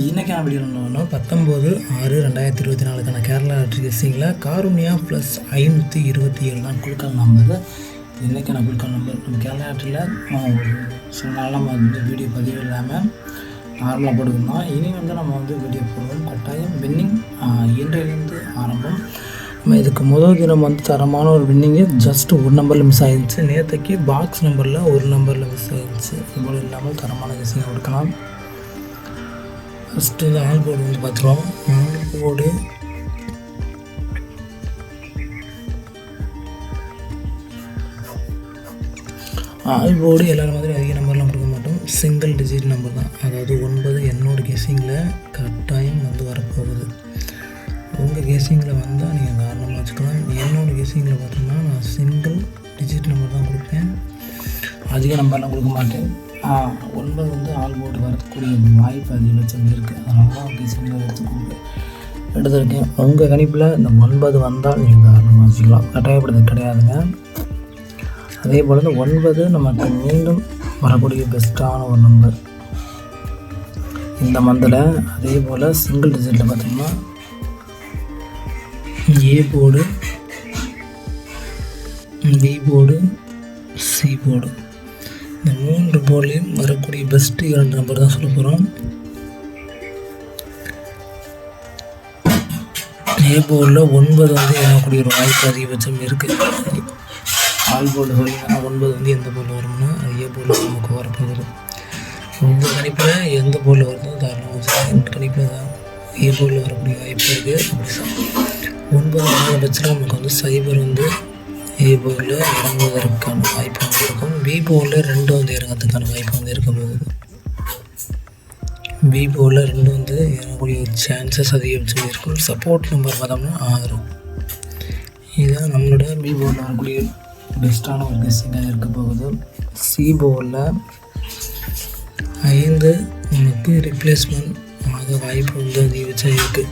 Video ஒன்று பத்தொம்போது ஆறு ரெண்டாயிரத்தி இருபத்தி நாலுக்கான கேரளா கெஸ்ஸிங்கில் காருண்யா ப்ளஸ் ஐநூற்றி இருபத்தி ஏழு தான் குழுக்கள் நம்பர் இன்றைக்கான குழுக்கள் நம்பர் நம்ம கேரளா ஆற்றில் சில நாள் நம்ம வந்து வீடியோ பதிவு இல்லாமல் நார்மலாக போட்டுக்கணும். இனி வந்து நம்ம வந்து வீடியோ போடுவோம். கட்டாயம் வின்னிங் இன்றையிலேருந்து ஆரம்பம். நம்ம இதுக்கு முதல் தினம் வந்து தரமான ஒரு வின்னிங்கு ஜஸ்ட் ஒரு நம்பரில் மிஸ் ஆகிடுச்சு நேற்றுக்கு பாக்ஸ் நம்பரில் ஒரு நம்பரில் மிஸ் ஆகிடுச்சு இதுபோல் இல்லாமல் தரமான விஷயம் கொடுக்கலாம். ஃபஸ்ட்டு இந்த ஆல் போர்டு வந்து பார்த்துருவோம். ஆல் போர்டு ஆல் போர்டு எல்லாரும் மாதிரி அதிக நம்பர்லாம் கொடுக்க மாட்டோம். சிங்கிள் டிஜிட் நம்பர் தான். அதாவது ஒன்பது என்னோட கெஸிங்கில் கட்டாயம் வந்து வரப்போகுது. உங்கள் கெஸிங்கில் வந்தால் நீங்கள் காரணமாக வச்சுக்கலாம். என்னோடய கெஸிங்கில் பார்த்தோம்னா நான் சிங்கிள் டிஜிட் நம்பர் தான் கொடுப்பேன். அதிக நம்பர்லாம் கொடுக்க மாட்டேன். ஒன்பது வந்து ஆல் போர்டு வரக்கூடிய வாய்ப்பு அதிகபட்சம் இருக்குது அதனால தான் கெஸிங்கில் எடுத்து எடுத்திருக்கேன். உங்கள் கணிப்பில் இந்த ஒன்பது வந்தால் நீங்கள் தாராளமாக வச்சுக்கலாம். கட்டாயப்படுறது கிடையாதுங்க. அதே போல் இந்த ஒன்பது நமக்கு மீண்டும் வரக்கூடிய பெஸ்ட்டான ஒரு நம்பர் இந்த மந்தில் அதே போல் சிங்கிள் டிஜிட்டில் பார்த்திங்கன்னா A board B board C board இந்த மூன்று போர்ட்லேயும் வரக்கூடிய பெஸ்ட்டு இரண்டு நம்பர் தான் சொல்ல போகிறோம் ஏ போர்டில் ஒன்பது வந்து இறக்கக்கூடிய ஒரு வாய்ப்பு அதிகபட்சம் இருக்குது ஆல் போர்டு சொல்லிங்கன்னா ஒன்பது வந்து எந்த போர்டில் வரும்னா அது ஏ போர்டில் நமக்கு வரப்போகுது. இந்த கணிப்பில் எந்த போர்டில் வருதோ தாராளமாக வச்சுக்கலாம். கணிப்பில் தான் ஏ போர்டில் வரக்கூடிய வாய்ப்பு இருக்குது ஒன்பது நாலு பட்சத்தில் நமக்கு வந்து சைபர் வந்து ஏ இறங்குவதற்கான வாய்ப்பு வந்து இருக்கும் பி போர்டில் ரெண்டு வந்து இறங்கிறதுக்கான வாய்ப்பு வந்து இருக்க போகுது பி ரெண்டு வந்து இறங்கக்கூடிய சான்சஸ் அதிகம் இருக்கும் சப்போர்ட் நம்பர் பார்த்தோம்னா ஆறு. இதுதான் நம்மளோட பி போர்டில் வரக்கூடிய பெஸ்ட்டான ஒரு கெஸ்ஸிங்காக இருக்க போகுது. சி ஐந்து நமக்கு ரிப்ளேஸ்மெண்ட் ஆக வாய்ப்பு வந்து அதிகபட்சம் இருக்குது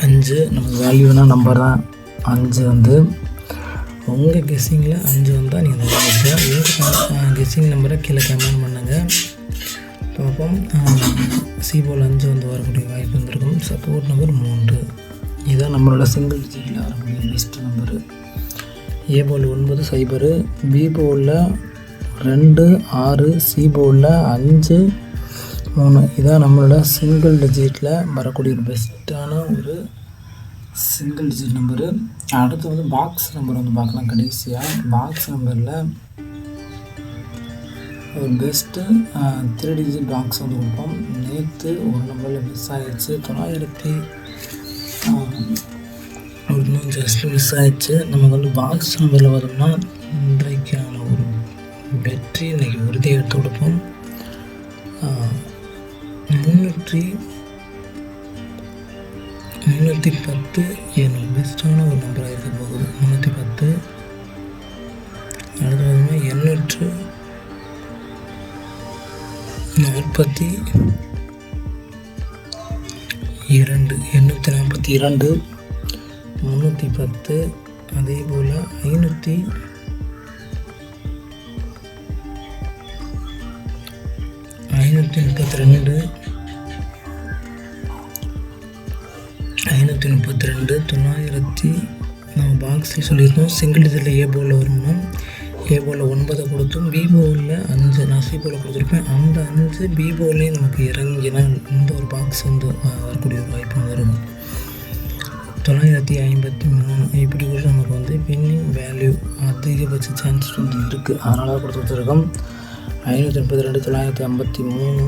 அஞ்சு நமக்கு வேல்யூனா நம்பர் தான். அஞ்சு வந்து உங்கள் கெஸ்ஸிங்கில் அஞ்சு வந்தால் நீங்கள் உங்கள் கெஸ்ஸிங் நம்பரை கீழே கமெண்ட் பண்ணுங்கள் பார்ப்போம். சிபோல் அஞ்சு வந்து வரக்கூடிய வாய்ப்பு வந்திருக்கும். சப்போர்ட் நம்பர் மூன்று. இதுதான் நம்மளோட சிங்கிள் டிஜிட்டில் வரக்கூடிய பெஸ்ட் நம்பரு ஏ போல் ஒன்பது சைபரு பி போலில் ரெண்டு ஆறு. சி போலில் அஞ்சு மூணு. இதான் நம்மளோட சிங்கிள் டிஜிட்டில் வரக்கூடிய ஒரு பெஸ்ட்டான ஒரு சிங்கிள் டிஜிட் நம்பரு அடுத்து வந்து பாக்ஸ் நம்பர் வந்து பார்க்கலாம் கடைசியாக பாக்ஸ் நம்பரில் ஒரு பெஸ்ட்டு த்ரீ டிஜிட் பாக்ஸ் வந்து கொடுப்போம். நேற்று ஒரு நம்பரில் மிஸ் ஆகிடுச்சு தொள்ளாயிரத்தி இன்னும் ஜஸ்ட் மிஸ் ஆகிடுச்சு நமக்கு வந்து பாக்ஸ் நம்பரில் வரும்னா இன்றைக்கான முந்நூற்றி பத்து என்னோட பெஸ்ட்டான ஒரு நம்பராக இருக்க போகுது. முந்நூற்றி பத்து. அடுத்து பார்த்தோம்னா எண்ணூற்று நாற்பத்தி இரண்டு எண்ணூற்றி நாற்பத்தி இரண்டு. முந்நூற்றி பத்து அதே போல் ஐநூற்றி ஐநூற்றி முப்பத்தி ரெண்டு. தொள்ளாயிரத்தி முப்பத்தி ரெண்டு தொள்ளாயிரத்தி நம்ம பாக்ஸில் சொல்லியிருந்தோம். சிங்கிள் இதில் ஏ போலில் வரும்னா ஏ போலில் ஒன்பதை கொடுத்தோம். பி போலில் அஞ்சு நான் சி போலில் கொடுத்துருப்பேன். அந்த அஞ்சு பி போல்லையும் நமக்கு இறங்கினால் இந்த ஒரு பாக்ஸ் வந்து வரக்கூடிய ஒரு வாய்ப்பு வரும். தொள்ளாயிரத்தி ஐம்பத்தி மூணு. இப்படி கூட நமக்கு வந்து வின்னிங் வேல்யூ அதிகபட்ச சான்ஸ் வந்து இருக்குது அதனால கொடுத்துருக்கோம் கொடுத்து வச்சுருக்கோம். ஐநூற்றி முப்பத்தி ரெண்டு தொள்ளாயிரத்தி ஐம்பத்தி மூணு.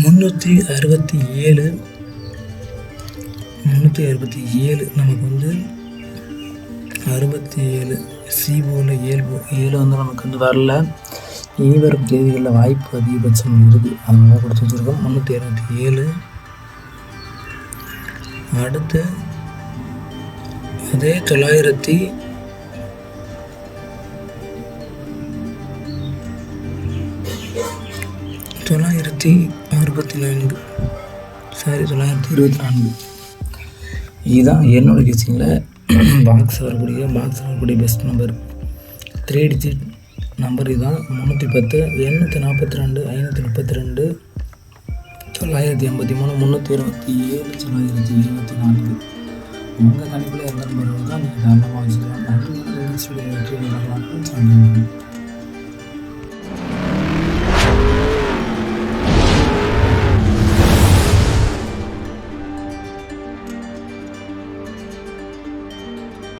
முந்நூற்றி அறுபத்தி ஏழு முந்நூற்றி அறுபத்தி ஏழு நமக்கு வந்து அறுபத்தி ஏழு சி ஏழு ஏழு வந்து நமக்கு வந்து வரல. இனி வரும் தேதிகளில் வாய்ப்பு அதிகபட்சம் இருக்குது அதனால கொடுத்து வச்சுருக்கோம். முந்நூற்றி அறுபத்தி ஏழு. அடுத்து அதே தொள்ளாயிரத்தி தொள்ளாயிரத்தி அறுபத்தி நான்கு. சாரி தொள்ளாயிரத்தி இருபத்தி நான்கு. இதுதான் என்னோட கிச்சனில் பாக்ஸ் வரக்கூடிய பாக்ஸ் வரக்கூடிய best number three digit number இதுதான். முந்நூற்றி பத்து எண்ணூற்றி நாற்பத்தி ரெண்டு ஐநூற்றி முப்பத்தி ரெண்டு தொள்ளாயிரத்தி எண்பத்தி மூணு முந்நூற்றி இருபத்தி ஏழு தொள்ளாயிரத்தி இருபத்தி நான்கு. உங்கள் கணிப்பில் எந்த நம்பர் தான் நீங்கள் தாராளமாக வச்சுக்கலாம். நன்றி வெற்றி